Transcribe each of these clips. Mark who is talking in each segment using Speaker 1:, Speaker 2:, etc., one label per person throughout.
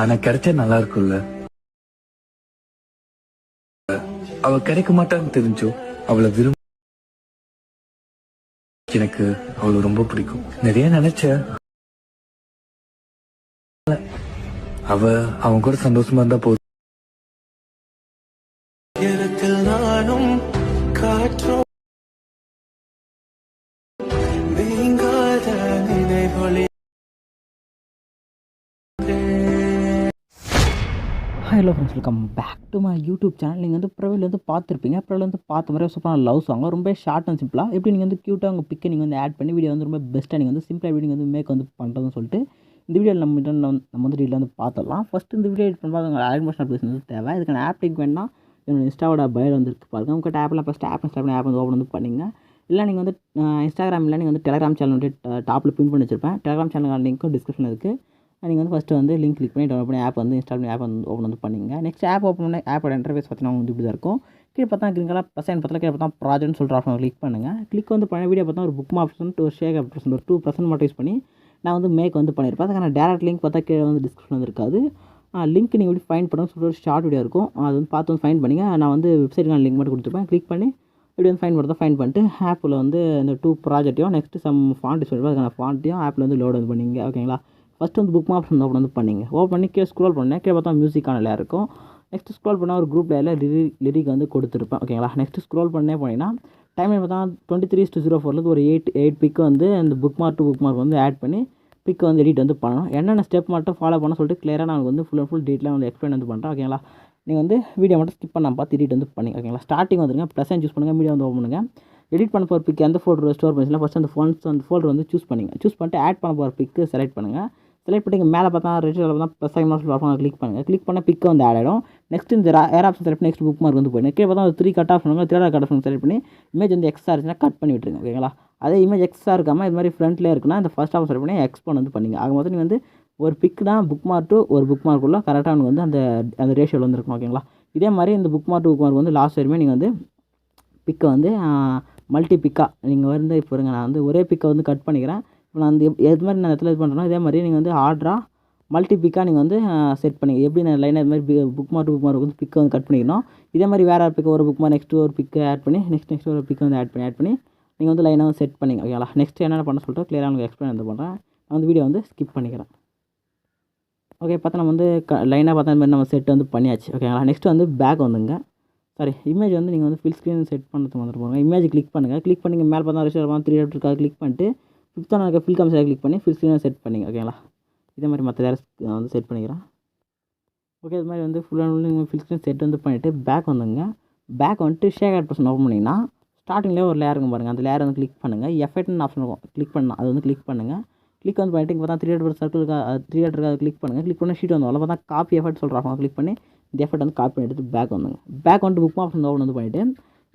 Speaker 1: ஆனா கிடைச்சா நல்லா இருக்கும்ல. அவ கிடைக்க மாட்டான்னு தெரிஞ்சோ அவளை விரும்ப எனக்கு அவளை ரொம்ப பிடிக்கும். நிறைய நினைச்ச. அவ அவன் கூட சந்தோஷமா இருந்தா போதும்.
Speaker 2: இடத்தில் நானும் காற்றோ நீங்காத நினைவொழி
Speaker 3: hello friends welcome back to my YouTube channel நீங்கள் வந்து ப்ரொவைல் வந்து பார்த்துருப்பீங்க. ப்ரொவைல் வந்து பார்த்த மாதிரி சூப்பரான லவ் சாங் ரொம்ப ஷார்ட் அண்ட் சிம்பிளாக எப்படி நீங்கள் வந்து க்யூட்டாக உங்கள் பிக்கை நீங்கள் வந்து ஆட் பண்ணி வீடியோ வந்து ரொம்ப பெஸ்ட்டாக நீங்கள் வந்து சிம்பிளாக வீடியோ வந்து மேக் வந்து பண்ணுறதுன்னு சொல்லிட்டு இந்த வீடியோ நம்ம நம்ம வந்து டீட்டில் வந்து பார்த்துடலாம். ஃபஸ்ட்டு இந்த வீடியோ எடிட் பண்ணும்போது உங்கள் ஆட்மோஷன் அப்ளிகேஷன் வந்து தேவை. இதுக்கான ஆப் லிங்க் வேணால் என்னோட இன்ஸ்டாவோட பயோ வந்து பாருங்கள் உங்கள் ஆப்பில் ஃபஸ்ட்டு ஆப் இன்ஸ்டா பண்ணி ஆப் வந்து ஓப்பன் வந்து பண்ணிங்க. இல்லை நீங்கள் வந்து இன்ஸ்டாகிராம் இல்லை நீங்கள் வந்து டெலிகிராம் சேனல் வந்து டாப்பில் பின் பண்ணி வச்சிருப்பேன். டெலிகிராம் சேனல் லிங்க்கும் டிஸ்கிரிப்ஷன் இருக்குது நீங்கள் வந்து ஃபஸ்ட்டு வந்து லிங்க் கிளிக் பண்ணி டவுன்லோட் பண்ணி ஆப் வந்து இன்ஸ்டால் பண்ணி ஆப் வந்து ஓப்பன் வந்து பண்ணிங்க. நெக்ஸ்ட் ஆப் ஓப்பன் பண்ணி ஆப்போட இன்டர்ஃபேஸ் பார்த்தீங்கன்னா வந்து இப்படி தான் இருக்கும். கீழே பார்த்தா கிரீன் கலர் ப்ளஸ் பார்த்தா கீழே பார்த்தா ப்ராஜெக்ட்னு சொல்கிற ஆப்ஷன் கிளிக் பண்ணுங்கள் கிளிக் வந்து பண்ண வீடியோ பார்த்தா ஒரு புக் ஆப்ஷன் ஒரு ஷேக் ஆப்ஷன் ஒரு டூ பர்சன்ட் மட்டும் யூஸ் பண்ணி நான் வந்து மேக் வந்து பண்ணியிருப்பேன் அதுக்கான டேரக்ட் லிங்க் பார்த்தா கீழே வந்து டிஸ்கிரிப்ஷன் வந்து இருக்காது. லிங்க் நீங்கள் எப்படி ஃபைன் பண்ணணும் சொல்லிட்டு ஒரு ஷார்ட் வீடியோ இருக்கும். அது வந்து பார்த்து வந்து ஃபைன் பண்ணிங்க. நான் வந்து வெப்சைட்டுக்கான லிங்க் மட்டும் கொடுத்துருப்பேன். கிளிக் பண்ணி இப்படி வந்து ஃபைன் பண்ணுறதா ஃபைன் பண்ணிட்டு ஆப்பில் வந்து இந்த டூ ப்ராஜெக்ட்டையும் நெக்ஸ்ட்டு சம் ஃபாண்ட் சொல்லிட்டு அதுக்கான ஃபாண்ட்டையும் ஆப்பில் வந்து லோட் வந்து பண்ணிங்க. ஓகேங்களா ஃபஸ்ட்டு வந்து புக் மாப்ஸ் ஓப்பன் வந்து பண்ணிங்க. ஓப்பன் பண்ணி கீழே ஸ்க்ரோல் பண்ணேன் கீழே பார்த்தா மியூசிக்கான லேயர் இருக்கும். நெக்ஸ்ட் ஸ்க்ரோல் பண்ணால் ஒரு குரூப் எல்லாம் லிரி லிரிக் வந்து கொடுத்துருப்பேன். ஓகேங்களா நெக்ஸ்ட் ஸ்க்ரோல் பண்ணே போனீங்கன்னா டைம் பார்த்தா டுவெண்ட்டி த்ரீ டு ஜீரோ ஃபோர்லேருந்து ஒரு எயிட் எயிட் பிக் வந்து அந்த bookmark to bookmark வந்து ஆட் பண்ணி பிக்கை வந்து எடிட் வந்து பண்ணணும். என்னென்ன ஸ்டெப் மட்டும் ஃபாலோ பண்ண சொல்லிட்டு கிளியராக நான் வந்து ஃபுல் அண்ட் ஃபுல் டீட்டெயிலாக வந்து எக்ஸ்பிளைன் வந்து பண்ணுறேன் ஓகேங்களா நீங்கள் வந்து வீடியோ மட்டும் ஸ்கிப் பண்ணாமல் பார்த்து எடிட் வந்து பண்ணி ஓகேங்களா ஸ்டார்டிங் வந்துருங்க. ப்ளஸ் சூஸ் பண்ணுங்கள் மீடியா வந்து ஓப்பன் பண்ணுங்கள் எடிட் பண்ண போகிற பிக் எந்த ஃபோட்டோ ஸ்டோர் பண்ணிச்சுன்னா ஃபஸ்ட் அந்த ஃபோன்ஸ் அந்த ஃபோல்டர் வந்து சூஸ் பண்ணுங்கள் சூஸ் பண்ணிட்டு ஆட் பண்ண போகிற பிக்கு செலக்ட் பண்ணுங்கள் செலக்ட் பண்ணி மேலே பார்த்தா ரெட் பார்த்தா ப்ளஸ் ஐ மார்க்ஸ் பார்ப்பாங்க கிளிக் பண்ணுங்கள் கிளிக் பண்ண பிக்கு வந்து ஆட் ஆகிடும் நெக்ஸ்ட் இந்த air option select next bookmark வந்து போயிடும். கீழே பார்த்தா ஒரு த்ரீ கட் ஆஃப் பண்ணுங்க த்ரீ கட் ஆஃப் செலக்ட் பண்ணி இமேஜ் வந்து எக்ஸ்ட்ரா இருந்துச்சுன்னா கட் பண்ணி விட்டுருங்க. ஓகேங்களா அதே இமேஜ் எக்ஸ்ட்ரா இருக்காமல் இது மாதிரி ஃப்ரண்ட்லேயே இருக்குன்னா இந்த ஃபஸ்ட் ஆஃப் செலக்ட் பண்ணி எக்ஸ்போன் வந்து பண்ணிங்க. ஆக மொத்தம் நீங்கள் வந்து ஒரு பிக் தான் புக் மார்க் டு ஒரு புக் மார்க்குள்ள கரெக்டாக வந்து அந்த அந்த ரேஷியோவில் வந்துருக்கும். ஓகேங்களா இதே மாதிரி இந்த bookmark to bookmark வந்து லாஸ்ட் வரையுமே நீங்கள் வந்து பிக்கை வந்து மல்டி பிக்காக நீங்கள் வந்து இப்போ இருங்க நான் வந்து ஒரே பிக்கை வந்து கட் பண்ணிக்கிறேன். இப்போ நான் அந்த எப்- எது மாதிரி நான் இடத்துல இது பண்ணுறேன்னா இதே மாதிரி நீங்கள் வந்து ஆர்டராக மல்டி பிக்காக நீங்கள் வந்து செட் பண்ணி எப்படி நான் லைனாக இது மாதிரி புக் மார்க் புக் மார்க் வந்து பிக்கை வந்து கட் பண்ணிக்கணும். இதே மாதிரி வேறு பிக்கு ஒரு புக் மார்க் நெக்ஸ்ட் ஒரு பிக்கை ஆட் பண்ணி நெக்ஸ்ட் நெக்ஸ்ட் ஒரு பிக்கை வந்து ஆட் பண்ணி ஆட் பண்ணி நீங்கள் வந்து லைனாக வந்து செட் பண்ணிங்க ஓகேங்களா நெக்ஸ்ட் என்னென்ன பண்ண சொல்லிட்டு க்ளியராக உங்களுக்கு எக்ஸ்பிளைன் வந்து பண்ணுறேன் நான் வந்து வீடியோ வந்து ஸ்கிப் பண்ணிக்கிறேன். ஓகே பார்த்தா நம்ம வந்து க லைனாக பார்த்தா இந்த மாதிரி நம்ம செட் வந்து பண்ணியாச்சு. ஓகேங்களா நெக்ஸ்ட் வந்து பேக் வந்துங்க. சாரி இமேஜ் வந்து நீங்கள் வந்து ஃபில் ஸ்க்ரீன் செட் பண்ணுறது வந்துட்டு போங்க. இமேஜ் கிளிக் பண்ணுங்கள் கிளிக் பண்ணி மேலே பார்த்தா ரிசர்வ் த்ரீ டேட் இருக்காது. கிளிக் பண்ணிட்டு ஃபிஃப்த் இருக்க ஃபில் கம்ஸில் கிளிக் பண்ணி ஃபில் ஸ்க்ரீனை செட் பண்ணிங்க. ஓகேங்களா இதே மாதிரி மற்ற வேறு வந்து செட் பண்ணிக்கிறேன். ஓகே இது மாதிரி வந்து ஃபுல் அண்ட் ஃபுல் நீங்கள் ஃபில் ஸ்க்ரீன் செட் வந்து பண்ணிவிட்டு பேக் வந்துங்க. பேக் வந்துட்டு ஷேக் ஆட் பர்சன் ஓப்பன் பண்ணிங்கன்னா ஸ்டார்டிங்லேயே ஒரு லேயர் இருக்கும் பாருங்கள் அந்த லேயர் வந்து கிளிக் பண்ணுங்கள் எஃபெக்ட்னு ஆப்ஷன் இருக்கும். கிளிக் பண்ணால் அது வந்து கிளிக் பண்ணுங்கள் கிளிக் வந்து பண்ணிட்டு பார்த்தா த்ரீ ஹண்ட்ரட் சர்க்கிளுக்கு த்ரீ ஹண்ட்ரட் கிளிக் பண்ணுங்கள் கிளிக் பண்ணி ஷீட் வந்து பார்த்தா காப்பி எஃபெக்ட் சொல்கிறாங்க கிளிக் பண்ணி இந்த எஃபெக்ட் வந்து காப்பி பண்ணி எடுத்து பேக் வந்துங்க பேக் வந்துட்டு புக் ஆப்ஷன் ஓப்பன் வந்து பண்ணிவிட்டு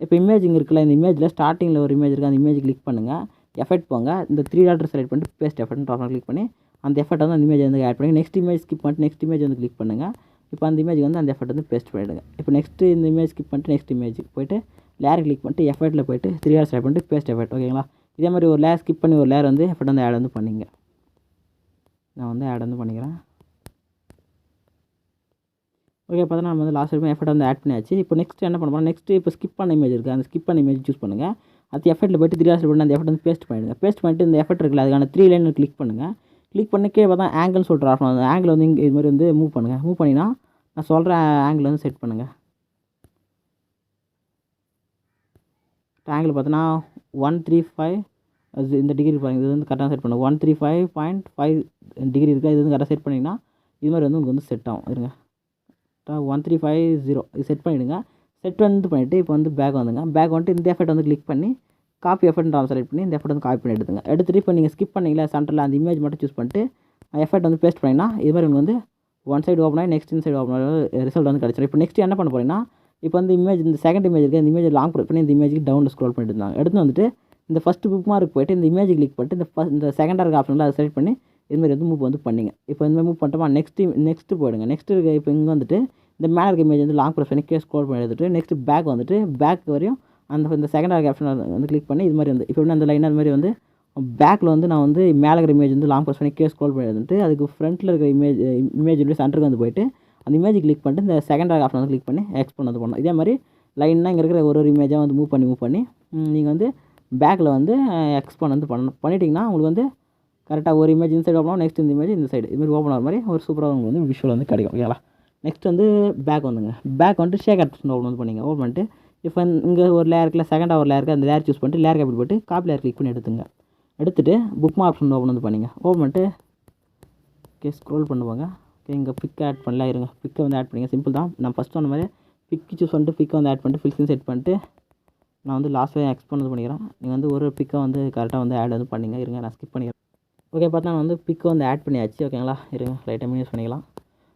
Speaker 3: இப்போ இமேஜ் இங்கே இருக்குல்ல இந்த இமேஜில் ஸ்டார்டிங்கில் ஒரு இமேஜ் இருக்குது அந்த இமேஜ் கிளிக் பண்ணுங்கள் எஃபெக்ட் போங்க. இந்த த்ரீ டாட்டர் செலக்ட் பண்ணிட்டு பேஸ்ட் எஃபெக்ட் ஆப்ஷன் கிளிக் பண்ணி அந்த எஃபெக்ட் வந்து அந்த இமேஜ் வந்து ஆட் பண்ணி நெக்ஸ்ட் இமேஜ் ஸ்கிப் பண்ணிட்டு நெக்ஸ்ட் இமேஜ் வந்து கிளிக் பண்ணுங்கள் இப்போ அந்த இமேஜ் வந்து அந்த எஃபர்ட் வந்து பேஸ்ட் பண்ணிவிடுங்க இப்போ நெக்ஸ்ட் இந்த இமேஜ் ஸ்கிப் பண்ணிட்டு நெக்ஸ்ட் இமேஜ் போயிட்டு லேர் கிளிக் பண்ணிட்டு எஃபெக்ட்டில் போயிட்டு த்ரீ ஹார் ஆட் பண்ணிட்டு பேஸ்ட் எஃபர்ட் ஓகேங்களா இதே மாதிரி ஒரு லேர் ஸ்கிப் பண்ணி ஒரு லேர் வந்து எஃபெக்ட் வந்து ஆட் வந்து பண்ணிங்க. நான் வந்து ஆட் வந்து பண்ணிக்கிறேன். ஓகே பார்த்தா நம்ம வந்து லாஸ்ட் வரைக்கும் எஃபர்ட் வந்து ஆட் பண்ணியாச்சு. இப்போ நெக்ஸ்ட் என்ன பண்ண போகிறோம் நெக்ஸ்ட் இப்போ ஸ்கிப் பண்ண இமேஜ் இருக்குது அந்த ஸ்கிப் பண்ண இமேஜ் சூஸ் பண்ணுங்கள் அது எஃபர்ட்டில் போய்ட்டு த்ரீ ஹார்ஸ் பண்ணி அந்த எஃபெக்ட் வந்து பேஸ்ட் பண்ணிடுங்க. பேஸ்ட் பண்ணிட்டு இந்த எஃபர்ட் இருக்குல்ல அதுக்கான த்ரீ லைன் கிளிக் பண்ணுங்கள் கிளிக் பண்ணி கீழே பார்த்தா ஆங்கிள் சொல்கிற ஆப்ஷன் அந்த ஆங்கிள் வந்து இங்கே இது மாதிரி வந்து மூவ் பண்ணுங்கள் மூவ் பண்ணினா நான் சொல்கிற ஆங்கிள் வந்து செட் பண்ணுங்கள் ஆங்கிள் பார்த்தோன்னா ஒன் த்ரீ ஃபைவ் அது இந்த டிகிரி பாருங்கள் இது வந்து கரெக்டாக செட் பண்ணுங்கள் one three five point five degree இருக்குது இது வந்து கரெக்டாக செட் பண்ணிங்கன்னா இது மாதிரி வந்து உங்களுக்கு வந்து செட் ஆகும். இருங்க. ஒன் த்ரீ ஃபைவ் ஜீரோ இது செட் பண்ணிவிடுங்க செட் வந்து பண்ணிவிட்டு இப்போ வந்து பேக் வந்துங்க. பேக் வந்துட்டு இந்த எஃபெக்ட் வந்து கிளிக் பண்ணி காப்பி எஃபெக்ட் செலக்ட் பண்ணி இந்த எஃபர்ட் வந்து காப்பி பண்ணி எடுத்துங்க. எடுத்துட்டு இப்போ நீங்கள் ஸ்கிப் பண்ணிங்களா சென்டரில் அந்த இமேஜ் மட்டும் சூஸ் பண்ணிட்டு எஃபெக்ட் வந்து பேஸ்ட் பண்ணிங்கன்னா இது மாதிரி வந்து ஒன் சைடு ஓப்பன் ஆகி நெக்ஸ்ட் சைடு ஓப்பன் ஆகி ரிசல்ட் வந்து கிடச்சிடும் இப்போ நெக்ஸ்ட் என்ன பண்ண போகிறீங்கன்னா இப்போ வந்து இமேஜ் இந்த செகண்ட் இமேஜ் இருக்குது இந்த இமேஜ் லாங் ப்ரெஸ் பண்ணி இந்த இமேஜுக்கு டவுனில் ஸ்க்ரோல் பண்ணிட்டு இருந்தாங்க. எடுத்து வந்துட்டு இந்த ஃபஸ்ட் புக் மார்க் போயிட்டு இந்த இமேஜ் கிளிக் பண்ணிட்டு இந்த ஃபஸ்ட் இந்த செகண்டாக இருக்க ஆப்ஷனில் அதை செலக்ட் பண்ணி இதுமாரி வந்து மூவ் வந்து பண்ணிங்க. இப்போ இந்த மாதிரி மூவ் பண்ணிட்டோமா நெக்ஸ்ட் நெக்ஸ்ட்டு போயிடுங்க. நெக்ஸ்ட் இருக்க இப்போ இங்கே வந்துட்டு இந்த மேலே இருக்க இமேஜ் வந்து லாங் ப்ரெஸ் பண்ணி கே ஸ்க்ரோல் பண்ணி எடுத்துட்டு நெக்ஸ்ட் பேக் வந்துட்டு பேக் வரையும் அந்த இந்த செகண்ட் ஆர்க் ஆப்ஷன் வந்து கிளிக் பண்ணி இது மாதிரி வந்து இப்போ அந்த லைன் அது மாதிரி வந்து பேக்கில் வந்து நான் வந்து மேலே இருக்கிற இமேஜ் வந்து லாங் ப்ரெஸ் பண்ணி கே ஸ்க்ரோல் பண்ணி வந்துட்டு அதுக்கு ஃப்ரண்ட்டில் இருக்கிற இமேஜ் இமேஜ் வந்து சென்டருக்கு வந்து போயிட்டு அந்த இமேஜ் கிளிக் பண்ணிட்டு இந்த செகண்ட் ஆர்க் ஆப்ஷன் வந்து கிளிக் பண்ணி எக்ஸ்போன் வந்து பண்ணணும் இதே மாதிரி லைனாக இங்கே இருக்கிற ஒரு ஒரு இமேஜாக வந்து மூவ் பண்ணி மூவ் பண்ணி நீங்கள் வந்து பேக்கில் வந்து எக்ஸ்போன் வந்து பண்ணணும். பண்ணிட்டீங்கன்னா உங்களுக்கு வந்து கரெக்டாக ஒரு இமேஜ் இந்த சைடு ஓப்பன் நெக்ஸ்ட் இந்த இமேஜ் இந்த சைடு இது மாதிரி ஓப்பன் ஆகிற மாதிரி ஒரு சூப்பராக உங்களுக்கு வந்து விஷுவல் வந்து கிடைக்கும். ஓகேங்களா நெக்ஸ்ட் வந்து பேக் வந்துங்க. பேக் வந்துட்டு ஷேக் ஆப்ஷன் ஓப்பன் வந்து பண்ணிங்க. ஓப்பன் பண்ணிட்டு இப்போ இங்கே ஒரு லேயர் இருக்குல்ல செகண்ட் ஒரு லேயருக்கு அந்த லேயர் சூஸ் பண்ணிட்டு லேயர் கேபிள் போட்டு காப்பி லேயர் கிளிக் பண்ணி எடுத்துங்க. எடுத்துகிட்டு புக் ஆப்ஷன் ஓப்பன் வந்து பண்ணிங்க. ஓப்பன் பண்ணிட்டு ஓகே ஸ்க்ரோல் பண்ணுவாங்க. ஓகே இங்கே பிக் ஆட் பண்ணலாம் இருங்க. பிக்கை வந்து ஆட் பண்ணிங்க. சிம்பிள் தான். நான் ஃபஸ்ட் சொன்ன மாதிரி பிக்கு சூஸ் பண்ணிட்டு பிக்கை வந்து ஆட் பண்ணிட்டு ஃபில்ஸிங் செட் பண்ணிட்டு நான் வந்து லாஸ்ட் எக்ஸ்போன் வந்து பண்ணிக்கிறேன். நீங்கள் வந்து ஒரு பிக்கை வந்து கரெக்டாக வந்து ஆட் வந்து பண்ணிங்க. இருங்க நான் ஸ்கிப் பண்ணிக்கிறேன். ஓகே பார்த்தா நான் வந்து பிக்கை வந்து ஆட் பண்ணியாச்சு. ஓகேங்களா இருங்க லைட்டாக மினியூஸ் பண்ணிக்கலாம்.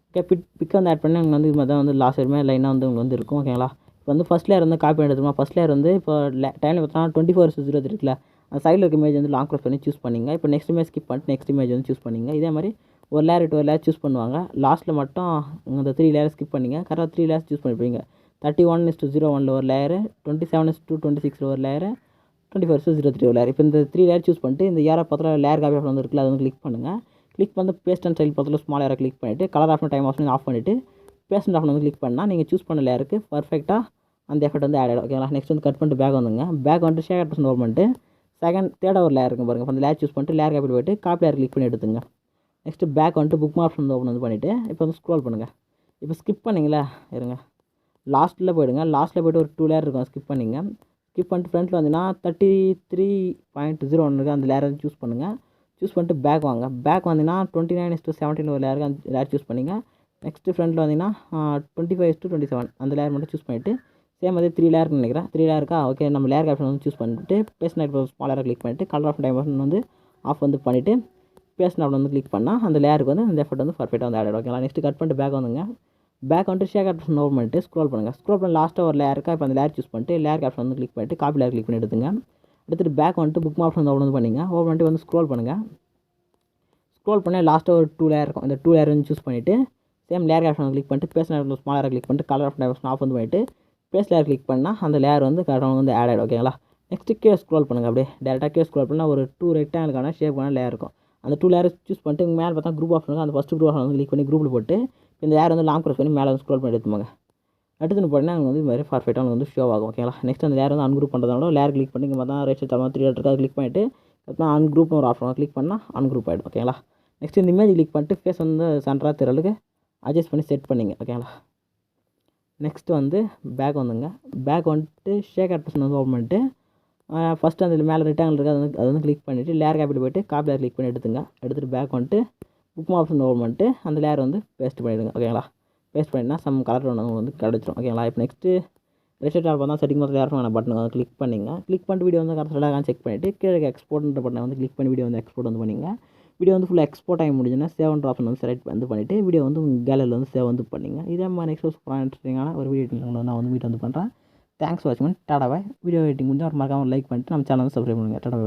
Speaker 3: ஓகே பிக் பிக்கை வந்து ஆட் பண்ணி உங்களுக்கு வந்து இது மாதிரி தான் வந்து லாஸ்ட் வரையுமே லைனாக வந்து உங்களுக்கு வந்து இருக்கும். ஓகேங்களா இப்போ வந்து ஃபஸ்ட் லேயர் வந்து காப்பி எடுத்துருமா ஃபஸ்ட் லேயர் வந்து இப்போ டைமில் பார்த்தா டுவெண்ட்டி ஃபோர் ஜீரோ இருக்குல்ல. அந்த சைடில் இருக்க இமேஜ் வந்து லாங் க்ளோஸ் பண்ணி சூஸ் பண்ணிங்க. இப்போ நெக்ஸ்ட் இமேஜ் ஸ்கிப் பண்ணிட்டு நெக்ஸ்ட் இமேஜ் வந்து சூஸ் பண்ணிங்க. இதே மாதிரி ஒரு லேயர் டூ லேயர் சூஸ் பண்ணுவாங்க. லாஸ்ட்டில் மட்டும் இந்த த்ரீ லேயர் ஸ்கிப் பண்ணிங்க. கரெக்டாக three layers choose பண்ணிப்பீங்க thirty one is two zero ஒனில் ஒரு layer twenty seven is two twenty சிக்ஸில் ஒரு layer twenty four zero three ஒரு லேயர் இப்போ இந்த த்ரீ லேயர் சூஸ் பண்ணிட்டு இந்த ஏரோ பத்திரம் லேயர் காப்பி ஆப்ஷன் வந்து இருக்குல்ல அதை வந்து கிளிக் பண்ணுங்கள் கிளிக் பண்ணி பேஸ்ட் அண்ட் ஸ்டைல் பக்கத்தில் ஸ்மால் ஏரோ கிளிக் பண்ணிவிட்டு colour option time option off பண்ணிவிட்டு பேஸ்ட் ஆப்ஷன் வந்து கிளிக் பண்ணால் நீங்கள் சூஸ் பண்ண லேயருக்கு பர்ஃபெக்டாக அந்த எஃபெக்ட் வந்து ஆட் ஆகிடும் ஓகேங்களா நெக்ஸ்ட் வந்து கட் பண்ணிட்டு பேக் வந்துங்க. பேக் வந்துட்டு ஷேர் பர்சன் ஓப்பன் பண்ணிட்டு செகண்ட் தேர்ட் ஒரு லேயர் இருக்கும் பாருங்கள் அந்த லேயர் சூஸ் பண்ணிட்டு லேயர் காப்பி போயிட்டு காப்பி லேயர் கிளிக் பண்ணி எடுத்துங்க. நெக்ஸ்ட்டு பேக் வந்துட்டு புக் ஆப்ஷன் ஓப்பன் வந்து பண்ணிவிட்டு இப்போ வந்து ஸ்க்ரோல் பண்ணுங்கள் இப்போ ஸ்கிப் பண்ணிங்களா? இருங்க. லாஸ்ட்டில் போயிடுங்க. லாஸ்ட்டில் போய்ட்டு ஒரு டூ லேயர் இருக்கும். ஸ்கிப் பண்ணிங்க. ஸ்கிப் பண்ணிட்டு ஃப்ரண்ட்டில் வந்தீங்கன்னா தேர்ட்டி த்ரீ பாயிண்ட் ஜீரோ ஒன்று இருக்குது அந்த லேயரை சூஸ் பண்ணுங்கள் சூஸ் பண்ணிட்டு பேக் வாங்க. பேக் வந்தீங்கன்னா twenty nine is two seventeen ஒரு லேயருக்கு அந்த லேயர் சூஸ் பண்ணிங்க. நெக்ஸ்ட்டு ஃப்ரண்ட்டில் வந்தீங்கன்னா twenty five to twenty seven அந்த லேயர் மட்டும் சூஸ் பண்ணிவிட்டு சேம் அதே த்ரீ லேயர்னு நினைக்கிறேன். த்ரீ லேயருக்கா ஓகே நம்ம லேயர் ஆப்ஷன் வந்து சூஸ் பண்ணிட்டு பேஸ் நைட் ஸ்மால் லேயர் கிளிக் பண்ணிட்டு கலர் ஆஃப் டைமர்ஷன் வந்து ஆஃப் வந்து பண்ணிவிட்டு பேஸ் நைட் வந்து கிளிக் பண்ணால் அந்த லேயருக்கு வந்து அந்த எஃபர்ட் வந்து பர்ஃபெக்டாக வந்து ஆட் ஆகிடும் ஓகேங்களா நெக்ஸ்ட் கட் பண்ணிட்டு பேக் வந்துங்க பேக் வந்துட்டு ஷேக் ஆப்ஷன் ஓப்பன் பண்ணிட்டு ஸ்க்ரோல் பண்ணுங்கள் ஸ்க்ரோல் பண்ணி லாஸ்ட்டாக ஒரு லேயர் இப்போ அந்த லேயர் சூஸ் பண்ணிட்டு லேயர் ஆப்ஷன் வந்து கிளிக் பண்ணிட்டு காப்பி லேயர் கிளிக் பண்ணி எடுத்துங்க. எடுத்துகிட்டு பேக் வந்துட்டு புக் ஆப்ஷன் ஓப்பன் வந்து பண்ணிங்க. ஓப்பன் பண்ணிட்டு வந்து ஸ்க்ரோல் பண்ணுங்கள் ஸ்க்ரோல் பண்ணால் லாஸ்ட்டாக ஒரு டூ லேயர் இருக்கும். அந்த டூ லேயர் வந்து சூஸ் பண்ணிவிட்டு சேம் லேயர் ஆப்ஷன் கிளிக் பண்ணிட்டு பேஸ் ஸ்மால் லேயர் கிளிக் பண்ணிட்டு கலர் ஆஃப் டைவர்ஷன் ஆஃப் வந்து பண்ணிவிட்டு பேஸ் லேயர் கிளிக் பண்ணால் அந்த லேயர் வந்து கரெக்டாக வந்து ஆட் ஆகிடும் ஓகேங்களா நெக்ஸ்ட்டு கே ஸ்க்ரோல் பண்ணுங்கள் அப்படியே. டேரெக்டாக கே ஸ்க்ரோல் பண்ணால் ஒரு டூ ரெக்டாங்கிளான ஷேப்பான லேயர் இருக்கும். அந்த டூ லேயர் சூஸ் பண்ணிட்டு இங்கே மேலே பார்த்தா குரூப் ஆப்ஷன் இருக்கும் அந்த ஃபஸ்ட் குரூப் ஆப்ஷன் வந்து கிளிக் பண்ணி குரூப்பில் போட்டு இந்த லேயர் வந்து லாங் ப்ரெஸ் பண்ணி மேலே வந்து ஸ்க்ரோல் பண்ணி எடுத்துமாங்க எடுத்துன்னு போட்டிங்கன்னா அங்கே வந்து இது மாதிரி பர்ஃபெக்டாக வந்து ஷோ ஆகும் ஓகேங்களா நெக்ஸ்ட் அந்த லேயர் வந்து அன்குரூப் பண்ணுறதால லேயர் கிளிக் பண்ணி இங்கே பார்த்தா ரைட் சைட் தரமாக த்ரீ இருக்குது கிளிக் பண்ணிவிட்டு அப்புறம் அன்குரூப்னு ஒரு ஆப்ஷன் கிளிக் பண்ணால் அன்குரூப் ஆகிடும் ஓகேங்களா நெக்ஸ்ட் இந்த இமேஜ் கிளிக் பண்ணிட்டு ஃபேஸ் வந்து சென்டராக திரளுக்கு அட்ஜஸ்ட் பண்ணி செட் பண்ணிங்க ஓகேங்களா நெக்ஸ்ட்டு வந்து பேக் வந்துங்க. பேக் வந்துட்டு ஷேக் ஆப்ஷன் வந்து ஓப்பன் பண்ணிட்டு ஃபஸ்ட்டு அந்த மேலே ரிட்டாங்கில் இருக்குது அது வந்து அது வந்து கிளிக் பண்ணிவிட்டு லேயர் கேபிள் போய்ட்டு காப்பி லேயர் கிளிக் பண்ணி எடுத்துங்க. எடுத்துகிட்டு பேக் வந்துட்டு புக் ஆப்ஷன் ஓப்பன் பண்ணிட்டு அந்த லேயர் வந்து பேஸ்ட் பண்ணிவிடுங்க ஓகேங்களா பேஸ்ட் பண்ணினா சம் கலர் ஒன்று வந்து கிடச்சிரும் ஓகேங்களா இப்போ நெக்ஸ்ட்டு ரெசிட் ஆல் பார்த்தா செட்டிங் மொத்தம் யாரும் பட்டன் வந்து கிளிக் பண்ணிங்க. கிளிக் பண்ணிட்டு வீடியோ வந்து கரெக்டாக செக் பண்ணிவிட்டு கீழே எக்ஸ்போர்ட்ன்ற பட்டனை வந்து கிளிக் பண்ணி வீடியோ வந்து எக்ஸ்போர்ட் வந்து பண்ணிங்க. வீடியோ வந்து ஃபுல்லாக எக்ஸ்போர்ட் ஆகி முடிஞ்சுன்னா சேவன் ஆப்ஷன் வந்து செலக்ட் வந்து பண்ணிவிட்டு வீடியோ வந்து உங்கள் கேலரியில் வந்து சேவ் வந்து பண்ணிங்க. இதே மாதிரி நெக்ஸ்ட் சூப்பராக இன்ட்ரெஸ்டிங்கான ஒரு வீடியோ எடிட்டிங் நான் வந்து வீட்டு வந்து பண்ணுறேன் தேங்க்ஸ் ஃபார் வாட்சிங் டடவை வீடியோ எடிட்டிங் முடிஞ்சால் ஒரு மறக்காமல் லைக் பண்ணிட்டு நம்ம சேனல் வந்து சப்ஸ்கிரைப் பண்ணுங்கள் டாடா